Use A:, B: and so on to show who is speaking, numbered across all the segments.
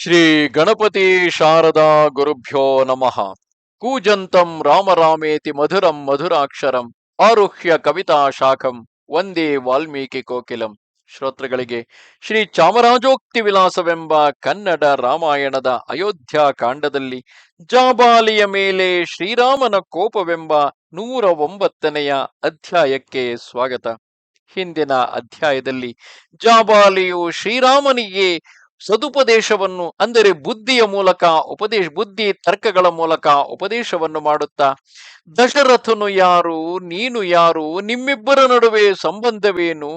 A: ಶ್ರೀ ಗಣಪತಿ ಶಾರದಾ ಗುರುಭ್ಯೋ ನಮಃ. ಕೂಜಂತಂ ರಾಮರಾಮೇತಿ ಮಧುರಂ ಮಧುರಾಕ್ಷರಂ ಆರುಹ್ಯ ಕವಿತಾ ಶಾಖಂ ಒಂದೇ ವಾಲ್ಮೀಕಿ ಕೋಕಿಲಂ. ಶ್ರೋತೃಗಳಿಗೆ ಶ್ರೀ ಚಾಮರಾಜೋಕ್ತಿ ವಿಲಾಸವೆಂಬ ಕನ್ನಡ ರಾಮಾಯಣದ ಅಯೋಧ್ಯ ಕಾಂಡದಲ್ಲಿ ಜಾಬಾಲಿಯ ಮೇಲೆ ಶ್ರೀರಾಮನ ಕೋಪವೆಂಬ ನೂರ ಒಂಬತ್ತನೆಯ ಅಧ್ಯಾಯಕ್ಕೆ ಸ್ವಾಗತ. ಹಿಂದಿನ ಅಧ್ಯಾಯದಲ್ಲಿ ಜಾಬಾಲಿಯು ಶ್ರೀರಾಮನಿಗೆ ಸದುಪದೇಶವನ್ನು ಅಂದರೆ ಬುದ್ಧಿಯ ಮೂಲಕ, ಉಪದೇಶ, ಬುದ್ಧಿ ತರ್ಕಗಳ ಮೂಲಕ ಉಪದೇಶವನ್ನು ಮಾಡುತ್ತಾ, ದಶರಥನು ಯಾರು, ನೀನು ಯಾರು, ನಿಮ್ಮಿಬ್ಬರ ನಡುವೆ ಸಂಬಂಧವೇನು?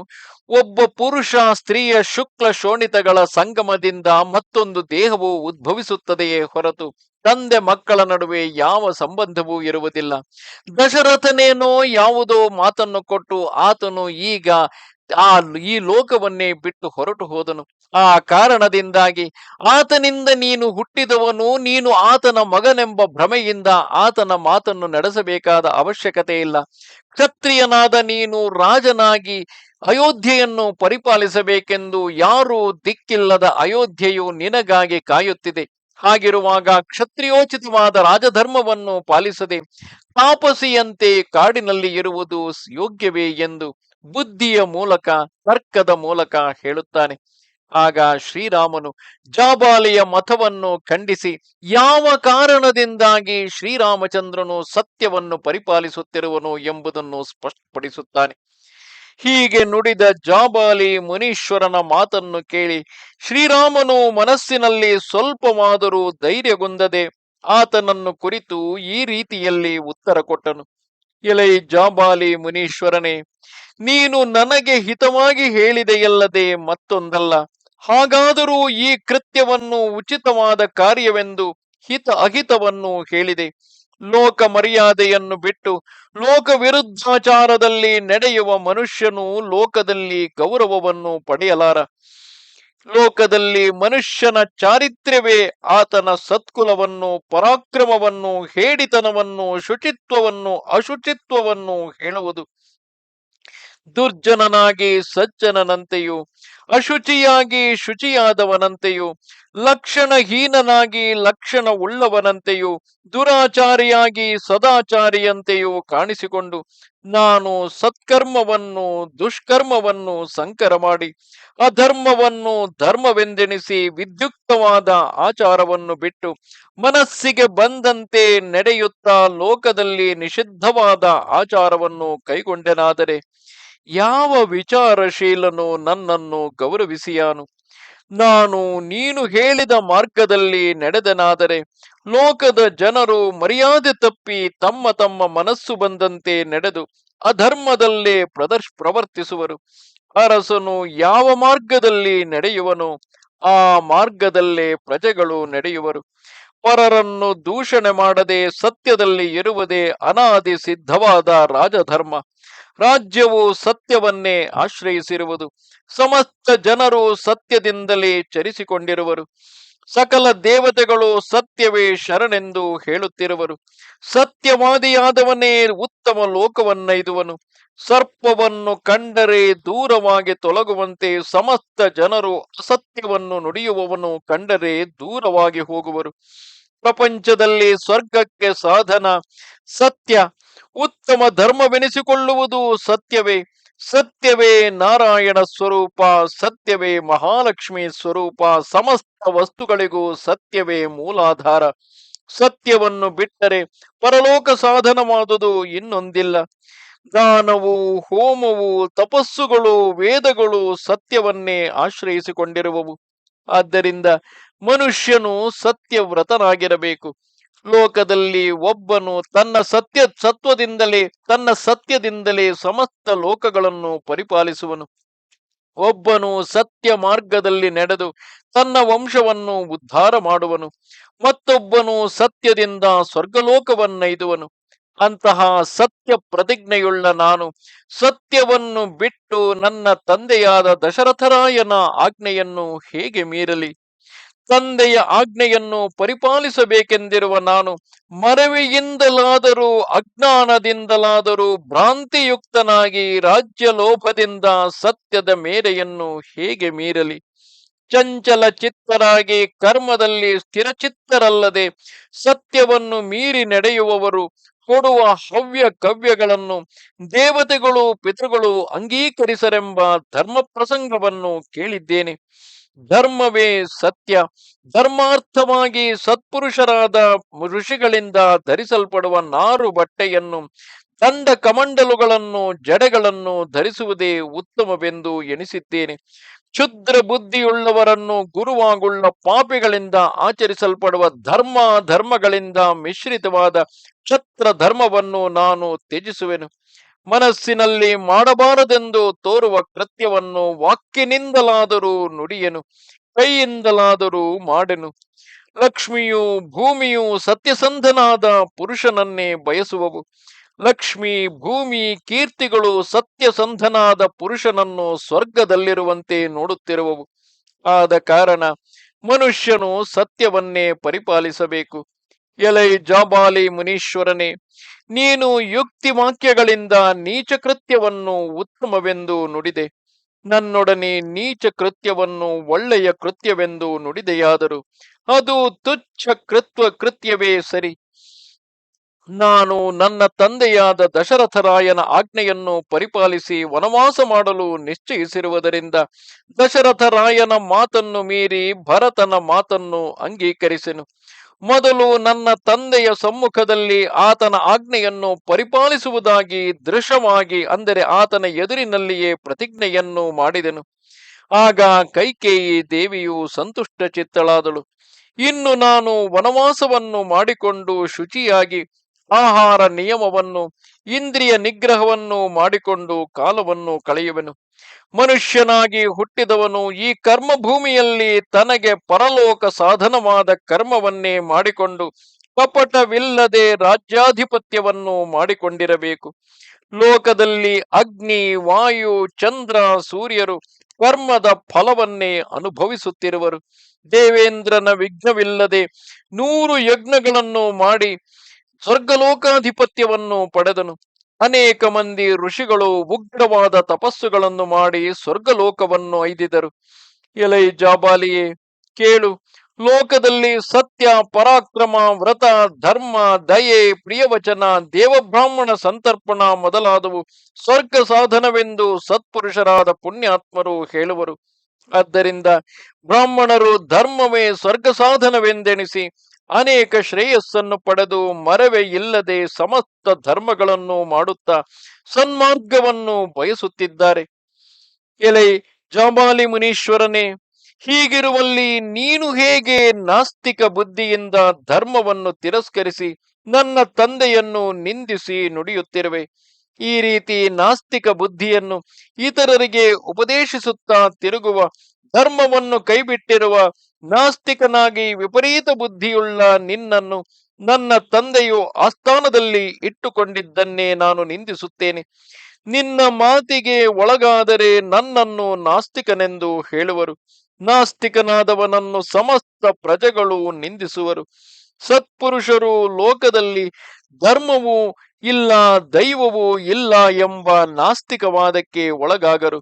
A: ಒಬ್ಬ ಪುರುಷ, ಸ್ತ್ರೀಯ ಶುಕ್ಲ ಶೋಣಿತಗಳ ಸಂಗಮದಿಂದ ಮತ್ತೊಂದು ದೇಹವು ಉದ್ಭವಿಸುತ್ತದೆಯೇ ಹೊರತು ತಂದೆ ಮಕ್ಕಳ ನಡುವೆ ಯಾವ ಸಂಬಂಧವೂ ಇರುವುದಿಲ್ಲ. ದಶರಥನೇನೋ ಯಾವುದೋ ಮಾತನ್ನು ಕೊಟ್ಟು ಆತನು ಈಗ ಆ ಈ ಲೋಕವನ್ನೇ ಬಿಟ್ಟು ಹೊರಟು ಹೋದನು. ಆ ಕಾರಣದಿಂದಾಗಿ ಆತನಿಂದ ನೀನು ಹುಟ್ಟಿದವನು, ನೀನು ಆತನ ಮಗನೆಂಬ ಭ್ರಮೆಯಿಂದ ಆತನ ಮಾತನ್ನು ನಡೆಸಬೇಕಾದ ಅವಶ್ಯಕತೆ ಇಲ್ಲ. ಕ್ಷತ್ರಿಯನಾದ ನೀನು ರಾಜನಾಗಿ ಅಯೋಧ್ಯೆಯನ್ನು ಪರಿಪಾಲಿಸಬೇಕೆಂದು ಯಾರೂ ದಿಕ್ಕಿಲ್ಲದ ಅಯೋಧ್ಯೆಯು ನಿನಗಾಗಿ ಕಾಯುತ್ತಿದೆ. ಹಾಗಿರುವಾಗ ಕ್ಷತ್ರಿಯೋಚಿತವಾದ ರಾಜಧರ್ಮವನ್ನು ಪಾಲಿಸದೆ ತಾಪಸಿಯಂತೆ ಕಾಡಿನಲ್ಲಿ ಇರುವುದು ಯೋಗ್ಯವೇ ಎಂದು ಬುದ್ಧಿಯ ಮೂಲಕ, ತರ್ಕದ ಮೂಲಕ ಹೇಳುತ್ತಾನೆ. ಆಗ ಶ್ರೀರಾಮನು ಜಾಬಾಲಿಯ ಮತವನ್ನು ಖಂಡಿಸಿ, ಯಾವ ಕಾರಣದಿಂದಾಗಿ ಶ್ರೀರಾಮಚಂದ್ರನು ಸತ್ಯವನ್ನು ಪರಿಪಾಲಿಸುತ್ತಿರುವನು ಎಂಬುದನ್ನು ಸ್ಪಷ್ಟಪಡಿಸುತ್ತಾನೆ. ಹೀಗೆ ನುಡಿದ ಜಾಬಾಲಿ ಮುನೀಶ್ವರನ ಮಾತನ್ನು ಕೇಳಿ, ಶ್ರೀರಾಮನು ಮನಸ್ಸಿನಲ್ಲಿ ಸ್ವಲ್ಪವಾದರೂ ಧೈರ್ಯಗೊಂದದೆ ಆತನನ್ನು ಕುರಿತು ಈ ರೀತಿಯಲ್ಲಿ ಉತ್ತರ ಕೊಟ್ಟನು. ಎಲೈ ಜಾಬಾಲಿ ಮುನೀಶ್ವರನೇ ನೀನು ನನಗೆ ಹಿತವಾಗಿ ಹೇಳಿದೆಯಲ್ಲದೆ ಮತ್ತೊಂದಲ್ಲ. ಹಾಗಾದರೂ ಈ ಕೃತ್ಯವನ್ನು ಉಚಿತವಾದ ಕಾರ್ಯವೆಂದು ಹಿತ ಅಹಿತವನ್ನು ಹೇಳಿದೆ. ಲೋಕ ಮರ್ಯಾದೆಯನ್ನು ಬಿಟ್ಟು ಲೋಕ ವಿರುದ್ಧಾಚಾರದಲ್ಲಿ ನಡೆಯುವ ಮನುಷ್ಯನು ಲೋಕದಲ್ಲಿ ಗೌರವವನ್ನು ಪಡೆಯಲಾರ. ಲೋಕದಲ್ಲಿ ಮನುಷ್ಯನ ಚಾರಿತ್ರ್ಯವೇ ಆತನ ಸತ್ಕುಲವನ್ನು, ಪರಾಕ್ರಮವನ್ನು, ಹೇಡಿತನವನ್ನು, ಶುಚಿತ್ವವನ್ನು, ಅಶುಚಿತ್ವವನ್ನು ಹೇಳುವುದು. ದುರ್ಜನನಾಗಿ ಸಜ್ಜನನಂತೆಯೂ, ಅಶುಚಿಯಾಗಿ ಶುಚಿಯಾದವನಂತೆಯೂ ಲಕ್ಷಣ ಉಳ್ಳವನಂತೆಯೂ ದುರಾಚಾರಿಯಾಗಿ ಸದಾಚಾರಿಯಂತೆಯೂ ಕಾಣಿಸಿಕೊಂಡು ನಾನು ಸತ್ಕರ್ಮವನ್ನು, ದುಷ್ಕರ್ಮವನ್ನು ಸಂಕರ ಮಾಡಿ, ಅಧರ್ಮವನ್ನು ಧರ್ಮವೆಂದೆಣಿಸಿ ವಿದ್ಯುಕ್ತವಾದ ಆಚಾರವನ್ನು ಬಿಟ್ಟು ಮನಸ್ಸಿಗೆ ಬಂದಂತೆ ನಡೆಯುತ್ತಾ ಲೋಕದಲ್ಲಿ ನಿಷಿದ್ಧವಾದ ಆಚಾರವನ್ನು ಕೈಗೊಂಡೆನಾದರೆ ಯಾವ ವಿಚಾರಶೀಲನು ನನ್ನನ್ನು ಗೌರವಿಸಿಯಾನು? ನಾನು ನೀನು ಹೇಳಿದ ಮಾರ್ಗದಲ್ಲಿ ನಡೆದನಾದರೆ ಲೋಕದ ಜನರು ಮರ್ಯಾದೆ ತಪ್ಪಿ ತಮ್ಮ ತಮ್ಮ ಮನಸ್ಸು ಬಂದಂತೆ ನಡೆದು ಅಧರ್ಮದಲ್ಲೇ ಪ್ರದರ್ಶ ಪ್ರವರ್ತಿಸುವರು. ಅರಸನು ಯಾವ ಮಾರ್ಗದಲ್ಲಿ ನಡೆಯುವನು ಆ ಮಾರ್ಗದಲ್ಲೇ ಪ್ರಜೆಗಳು ನಡೆಯುವರು. ಪರರನ್ನು ದೂಷಣೆ ಮಾಡದೆ ಸತ್ಯದಲ್ಲಿ ಇರುವುದೇ ಅನಾದಿ ಸಿದ್ಧವಾದ ರಾಜಧರ್ಮ. ರಾಜ್ಯವು ಸತ್ಯವನ್ನೇ ಆಶ್ರಯಿಸಿರುವುದು. ಸಮಸ್ತ ಜನರು ಸತ್ಯದಿಂದಲೇ ಚರಿಸಿಕೊಂಡಿರುವರು. ಸಕಲ ದೇವತೆಗಳು ಸತ್ಯವೇ ಶರಣೆಂದು ಹೇಳುತ್ತಿರುವರು. ಸತ್ಯವಾದಿಯಾದವನೇ ಉತ್ತಮ ಲೋಕವನ್ನೈದುವನು. ಸರ್ಪವನ್ನು ಕಂಡರೆ ದೂರವಾಗಿ ತೊಲಗುವಂತೆ ಸಮಸ್ತ ಜನರು ಅಸತ್ಯವನ್ನು ನುಡಿಯುವವನು ಕಂಡರೆ ದೂರವಾಗಿ ಹೋಗುವರು. ಪ್ರಪಂಚದಲ್ಲಿ ಸ್ವರ್ಗಕ್ಕೆ ಸಾಧನ ಸತ್ಯ. ಉತ್ತಮ ಧರ್ಮವೆನಿಸಿಕೊಳ್ಳುವುದು ಸತ್ಯವೇ. ಸತ್ಯವೇ ನಾರಾಯಣ ಸ್ವರೂಪ, ಸತ್ಯವೇ ಮಹಾಲಕ್ಷ್ಮಿ ಸ್ವರೂಪ, ಸಮಸ್ತ ವಸ್ತುಗಳಿಗೂ ಸತ್ಯವೇ ಮೂಲಾಧಾರ. ಸತ್ಯವನ್ನು ಬಿಟ್ಟರೆ ಪರಲೋಕ ಸಾಧನವಾದುದು ಇನ್ನೊಂದಿಲ್ಲ. ದಾನವು ಹೋಮವು, ತಪಸ್ಸುಗಳು, ವೇದಗಳು ಸತ್ಯವನ್ನೇ ಆಶ್ರಯಿಸಿಕೊಂಡಿರುವವು. ಆದ್ದರಿಂದ ಮನುಷ್ಯನು ಸತ್ಯವ್ರತನಾಗಿರಬೇಕು. ಲೋಕದಲ್ಲಿ ಒಬ್ಬನು ತನ್ನ ಸತ್ಯ, ಸತ್ವದಿಂದಲೇ, ತನ್ನ ಸತ್ಯದಿಂದಲೇ ಸಮಸ್ತ ಲೋಕಗಳನ್ನು ಪರಿಪಾಲಿಸುವನು. ಒಬ್ಬನು ಸತ್ಯ ಮಾರ್ಗದಲ್ಲಿ ನಡೆದು ತನ್ನ ವಂಶವನ್ನು ಉದ್ಧಾರ ಮಾಡುವನು. ಮತ್ತೊಬ್ಬನು ಸತ್ಯದಿಂದ ಸ್ವರ್ಗಲೋಕವನ್ನೈದುವನು. ಅಂತಹ ಸತ್ಯ ಪ್ರತಿಜ್ಞೆಯುಳ್ಳ ನಾನು ಸತ್ಯವನ್ನು ಬಿಟ್ಟು ನನ್ನ ತಂದೆಯಾದ ದಶರಥರಾಯನ ಆಜ್ಞೆಯನ್ನು ಹೇಗೆ ಮೀರಲಿ? ತಂದೆಯ ಆಜ್ಞೆಯನ್ನು ಪರಿಪಾಲಿಸಬೇಕೆಂದಿರುವ ನಾನು ಮರವಿಯಿಂದಲಾದರೂ, ಅಜ್ಞಾನದಿಂದಲಾದರೂ ಭ್ರಾಂತಿಯುಕ್ತನಾಗಿ ರಾಜ್ಯ ಲೋಭದಿಂದ ಸತ್ಯದ ಮೇರೆಯನ್ನು ಹೇಗೆ ಮೀರಲಿ? ಚಂಚಲ ಚಿತ್ತರಾಗಿ ಕರ್ಮದಲ್ಲಿ ಸ್ಥಿರಚಿತ್ತರಲ್ಲದೆ ಸತ್ಯವನ್ನು ಮೀರಿ ನಡೆಯುವವರು ಕೊಡುವ ಹವ್ಯ ಕವ್ಯಗಳನ್ನು ದೇವತೆಗಳು, ಪಿತೃಗಳು ಅಂಗೀಕರಿಸರೆಂಬ ಧರ್ಮ ಪ್ರಸಂಗವನ್ನು ಕೇಳಿದ್ದೇನೆ. ಧರ್ಮವೇ ಸತ್ಯ. ಧರ್ಮಾರ್ಥವಾಗಿ ಸತ್ಪುರುಷರಾದ ಋಷಿಗಳಿಂದ ಧರಿಸಲ್ಪಡುವ ನಾರು ಬಟ್ಟೆಯನ್ನು, ತಂಡ ಕಮಂಡಲುಗಳನ್ನು, ಜಡೆಗಳನ್ನು ಧರಿಸುವುದೇ ಉತ್ತಮವೆಂದು ಎಣಿಸಿದ್ದೇನೆ. ಕ್ಷುದ್ರ ಬುದ್ಧಿಯುಳ್ಳವರನ್ನು ಗುರುವಾಗುಳ್ಳ ಪಾಪಿಗಳಿಂದ ಆಚರಿಸಲ್ಪಡುವ ಧರ್ಮ ಧರ್ಮಗಳಿಂದ ಮಿಶ್ರಿತವಾದ ಕ್ಷತ್ರ ಧರ್ಮವನ್ನು ನಾನು ತ್ಯಜಿಸುವೆನು. ಮನಸ್ಸಿನಲ್ಲಿ ಮಾಡಬಾರದೆಂದು ತೋರುವ ಕೃತ್ಯವನ್ನು ವಾಕ್ಯನಿಂದಲಾದರೂ ನುಡಿಯನು, ಕೈಯಿಂದಲಾದರೂ ಮಾಡೆನು. ಲಕ್ಷ್ಮಿಯು ಭೂಮಿಯು ಸತ್ಯಸಂಧನಾದ ಪುರುಷನನ್ನೇ ಬಯಸುವವು. ಲಕ್ಷ್ಮಿ ಭೂಮಿ ಕೀರ್ತಿಗಳು ಸತ್ಯಸಂಧನಾದ ಪುರುಷನನ್ನು ಸ್ವರ್ಗದಲ್ಲಿರುವಂತೆ ನೋಡುತ್ತಿರುವವು. ಆದ ಕಾರಣ ಮನುಷ್ಯನು ಸತ್ಯವನ್ನೇ ಪರಿಪಾಲಿಸಬೇಕು. ಎಲೈ ಜಾಬಾಲಿ ಮುನೀಶ್ವರನೇ, ನೀನು ಯುಕ್ತಿ ವಾಕ್ಯಗಳಿಂದ ನೀಚ ಕೃತ್ಯವನ್ನು ಉತ್ತಮವೆಂದು ನುಡಿದೆ. ನನ್ನೊಡನೆ ನೀಚ ಕೃತ್ಯವನ್ನು ಒಳ್ಳೆಯ ಕೃತ್ಯವೆಂದು ನುಡಿದೆಯಾದರು. ಅದು ತುಚ್ಛ ಕೃತ್ವ ಕೃತ್ಯವೇ ಸರಿ. ನಾನು ನನ್ನ ತಂದೆಯಾದ ದಶರಥರಾಯನ ಆಜ್ಞೆಯನ್ನು ಪರಿಪಾಲಿಸಿ ವನವಾಸ ಮಾಡಲು ನಿಶ್ಚಯಿಸಿರುವುದರಿಂದ ದಶರಥರಾಯನ ಮಾತನ್ನು ಮೀರಿ ಭರತನ ಮಾತನ್ನು ಅಂಗೀಕರಿಸೆನು. ಮೊದಲು ನನ್ನ ತಂದೆಯ ಸಮ್ಮುಖದಲ್ಲಿ ಆತನ ಆಜ್ಞೆಯನ್ನು ಪರಿಪಾಲಿಸುವುದಾಗಿ ದೃಶ್ಯವಾಗಿ, ಅಂದರೆ ಆತನ ಎದುರಿನಲ್ಲಿಯೇ ಪ್ರತಿಜ್ಞೆಯನ್ನು ಮಾಡಿದೆನು. ಆಗ ಕೈಕೇಯಿ ದೇವಿಯು ಸಂತುಷ್ಟ ಚಿತ್ತಳಾದಳು ಇನ್ನು ನಾನು ವನವಾಸವನ್ನು ಮಾಡಿಕೊಂಡು ಶುಚಿಯಾಗಿ ಆಹಾರ ನಿಯಮವನ್ನು, ಇಂದ್ರಿಯ ನಿಗ್ರಹವನ್ನು ಮಾಡಿಕೊಂಡು ಕಾಲವನ್ನು ಕಳೆಯುವೆನು. ಮನುಷ್ಯನಾಗಿ ಹುಟ್ಟಿದವನು ಈ ಕರ್ಮಭೂಮಿಯಲ್ಲಿ ತನಗೆ ಪರಲೋಕ ಸಾಧನವಾದ ಕರ್ಮವನ್ನೇ ಮಾಡಿಕೊಂಡು ಕಪಟವಿಲ್ಲದೆ ರಾಜ್ಯಾಧಿಪತ್ಯವನ್ನು ಮಾಡಿಕೊಂಡಿರಬೇಕು. ಲೋಕದಲ್ಲಿ ಅಗ್ನಿ, ವಾಯು, ಚಂದ್ರ, ಸೂರ್ಯರು ಕರ್ಮದ ಫಲವನ್ನೇ ಅನುಭವಿಸುತ್ತಿರುವರು. ದೇವೇಂದ್ರನ ವಿಘ್ನವಿಲ್ಲದೆ ನೂರು ಯಜ್ಞಗಳನ್ನು ಮಾಡಿ ಸ್ವರ್ಗಲೋಕಾಧಿಪತ್ಯವನ್ನು ಪಡೆದನು. ಅನೇಕ ಮಂದಿ ಋಷಿಗಳು ಉಗ್ರವಾದ ತಪಸ್ಸುಗಳನ್ನು ಮಾಡಿ ಸ್ವರ್ಗಲೋಕವನ್ನು ಐದಿದರು ಎಲೈ ಜಾಬಾಲಿಯೇ, ಕೇಳು. ಲೋಕದಲ್ಲಿ ಸತ್ಯ, ಪರಾಕ್ರಮ, ವ್ರತ, ಧರ್ಮ, ದಯೆ, ಪ್ರಿಯವಚನ, ದೇವಬ್ರಾಹ್ಮಣ ಸಂತರ್ಪಣ ಮೊದಲಾದವು. ಸ್ವರ್ಗ ಸಾಧನವೆಂದು ಸತ್ಪುರುಷರಾದ ಪುಣ್ಯಾತ್ಮರು ಹೇಳುವರು. ಆದ್ದರಿಂದ ಬ್ರಾಹ್ಮಣರು ಧರ್ಮವೇ ಸ್ವರ್ಗ ಸಾಧನವೆಂದೆಣಿಸಿ ಅನೇಕ ಶ್ರೇಯಸ್ಸನ್ನು ಪಡೆದು ಮರವೇ ಇಲ್ಲದೆ ಸಮಸ್ತ ಧರ್ಮಗಳನ್ನು ಮಾಡುತ್ತಾ ಸನ್ಮಾರ್ಗವನ್ನು ಬಯಸುತ್ತಿದ್ದಾರೆ. ಎಲೆ ಜಾಬಾಲಿ ಮುನೀಶ್ವರನೇ, ಹೀಗಿರುವಲ್ಲಿ ನೀನು ಹೇಗೆ ನಾಸ್ತಿಕ ಬುದ್ಧಿಯಿಂದ ಧರ್ಮವನ್ನು ತಿರಸ್ಕರಿಸಿ ನನ್ನ ತಂದೆಯನ್ನು ನಿಂದಿಸಿ ನುಡಿಯುತ್ತಿರುವೆ? ಈ ರೀತಿ ನಾಸ್ತಿಕ ಬುದ್ಧಿಯನ್ನು ಇತರರಿಗೆ ಉಪದೇಶಿಸುತ್ತಾ ತಿರುಗುವ ಧರ್ಮವನ್ನು ಕೈಬಿಟ್ಟಿರುವ ನಾಸ್ತಿಕನಾಗಿ ವಿಪರೀತ ಬುದ್ಧಿಯುಳ್ಳ ನಿನ್ನನ್ನು ನನ್ನ ತಂದೆಯು ಆಸ್ಥಾನದಲ್ಲಿ ಇಟ್ಟುಕೊಂಡಿದ್ದನ್ನೇ ನಾನು ನಿಂದಿಸುತ್ತೇನೆ. ನಿನ್ನ ಮಾತಿಗೆ ಒಳಗಾದರೆ ನನ್ನನ್ನು ನಾಸ್ತಿಕನೆಂದು ಹೇಳುವರು. ನಾಸ್ತಿಕನಾದವನನ್ನು ಸಮಸ್ತ ಪ್ರಜೆಗಳು ನಿಂದಿಸುವರು. ಸತ್ಪುರುಷರು ಲೋಕದಲ್ಲಿ ಧರ್ಮವೂ ಇಲ್ಲ, ದೈವವೂ ಇಲ್ಲ ಎಂಬ ನಾಸ್ತಿಕವಾದಕ್ಕೆ ಒಳಗಾಗರು.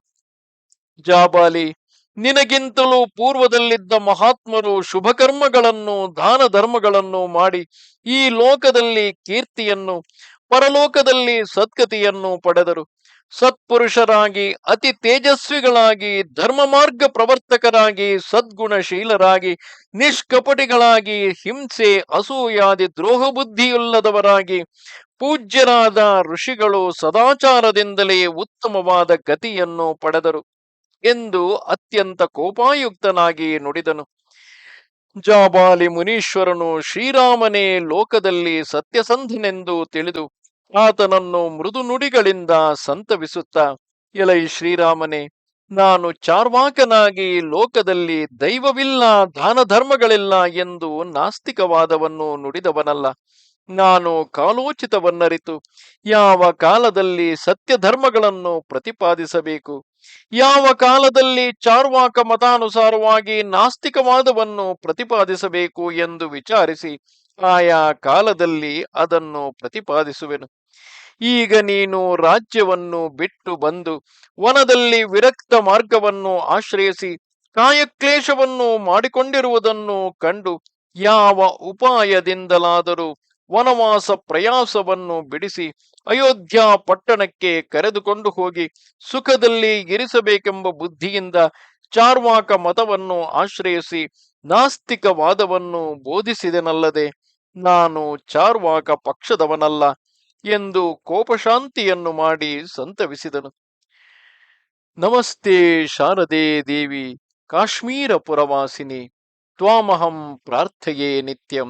A: ಜಾಬಾಲಿ ನಿನಗಿಂತಲೂ ಪೂರ್ವದಲ್ಲಿದ್ದ ಮಹಾತ್ಮರು ಶುಭಕರ್ಮಗಳನ್ನು ದಾನ ಧರ್ಮಗಳನ್ನು ಮಾಡಿ ಈ ಲೋಕದಲ್ಲಿ ಕೀರ್ತಿಯನ್ನು, ಪರಲೋಕದಲ್ಲಿ ಸದ್ಗತಿಯನ್ನು ಪಡೆದರು. ಸತ್ಪುರುಷರಾಗಿ, ಅತಿ ತೇಜಸ್ವಿಗಳಾಗಿ ಧರ್ಮ ಮಾರ್ಗ ಪ್ರವರ್ತಕರಾಗಿ, ಸದ್ಗುಣಶೀಲರಾಗಿ, ನಿಷ್ಕಪಟಿಗಳಾಗಿ, ಹಿಂಸೆ, ಅಸೂಯಾದಿ ದ್ರೋಹ ಬುದ್ಧಿಯುಲ್ಲದವರಾಗಿ ಪೂಜ್ಯರಾದ ಋಷಿಗಳು ಸದಾಚಾರದಿಂದಲೇ ಉತ್ತಮವಾದ ಗತಿಯನ್ನು ಪಡೆದರು. ಎಂದು ಅತ್ಯಂತ ಕೋಪಾಯುಕ್ತನಾಗಿ ನುಡಿದನು. ಜಾಬಾಲಿ ಮುನೀಶ್ವರನು ಶ್ರೀರಾಮನೇ ಲೋಕದಲ್ಲಿ ಸತ್ಯಸಂಧನೆಂದು ತಿಳಿದು ಆತನನ್ನು ಮೃದು ನುಡಿಗಳಿಂದ ಸಂತವಿಸುತ್ತ, ಎಲೈ ಶ್ರೀರಾಮನೇ, ನಾನು ಚಾರ್ವಾಕನಾಗಿ ಲೋಕದಲ್ಲಿ ದೈವವಿಲ್ಲ ದಾನ ಧರ್ಮಗಳಿಲ್ಲ ಎಂದು ನಾಸ್ತಿಕವಾದವನ್ನು ನುಡಿದವನಲ್ಲ. ನಾನು ಕಾಲೋಚಿತವನ್ನರಿತು, ಯಾವ ಕಾಲದಲ್ಲಿ ಸತ್ಯ ಧರ್ಮಗಳನ್ನು ಪ್ರತಿಪಾದಿಸಬೇಕು? ಯಾವ ಕಾಲದಲ್ಲಿ ಚಾರ್ವಾಕ ಮತಾನುಸಾರವಾಗಿ ನಾಸ್ತಿಕವಾದವನ್ನು ಪ್ರತಿಪಾದಿಸಬೇಕು ಎಂದು ವಿಚಾರಿಸಿ ಆಯಾ ಕಾಲದಲ್ಲಿ ಅದನ್ನು ಪ್ರತಿಪಾದಿಸುವೆನು. ಈಗ ನೀನು ರಾಜ್ಯವನ್ನು ಬಿಟ್ಟು ಬಂದು ವನದಲ್ಲಿ ವಿರಕ್ತ ಮಾರ್ಗವನ್ನು ಆಶ್ರಯಿಸಿ ಕಾಯಕ್ಲೇಶವನ್ನು ಮಾಡಿಕೊಂಡಿರುವುದನ್ನು ಕಂಡು ಯಾವ ಉಪಾಯದಿಂದಲಾದರೂ ವನವಾಸ ಪ್ರಯಾಸವನ್ನು ಬಿಡಿಸಿ ಅಯೋಧ್ಯ ಪಟ್ಟಣಕ್ಕೆ ಕರೆದುಕೊಂಡು ಹೋಗಿ ಸುಖದಲ್ಲಿ ಇರಿಸಬೇಕೆಂಬ ಬುದ್ಧಿಯಿಂದ ಚಾರ್ವಾಕ ಮತವನ್ನು ಆಶ್ರಯಿಸಿ ನಾಸ್ತಿಕವಾದವನ್ನು ಬೋಧಿಸಿದೆನಲ್ಲದೆ ನಾನು ಚಾರ್ವಾಕ ಪಕ್ಷದವನಲ್ಲ ಎಂದು ಕೋಪಶಾಂತಿಯನ್ನು ಮಾಡಿ ಸಂತವಿಸಿದನು. ನಮಸ್ತೆ ಶಾರದೆ ದೇವಿ, ಕಾಶ್ಮೀರ ಪುರವಾಸಿನಿ, ತ್ವಾಮಹಂ ಪ್ರಾರ್ಥೆಯೇ ನಿತ್ಯಂ.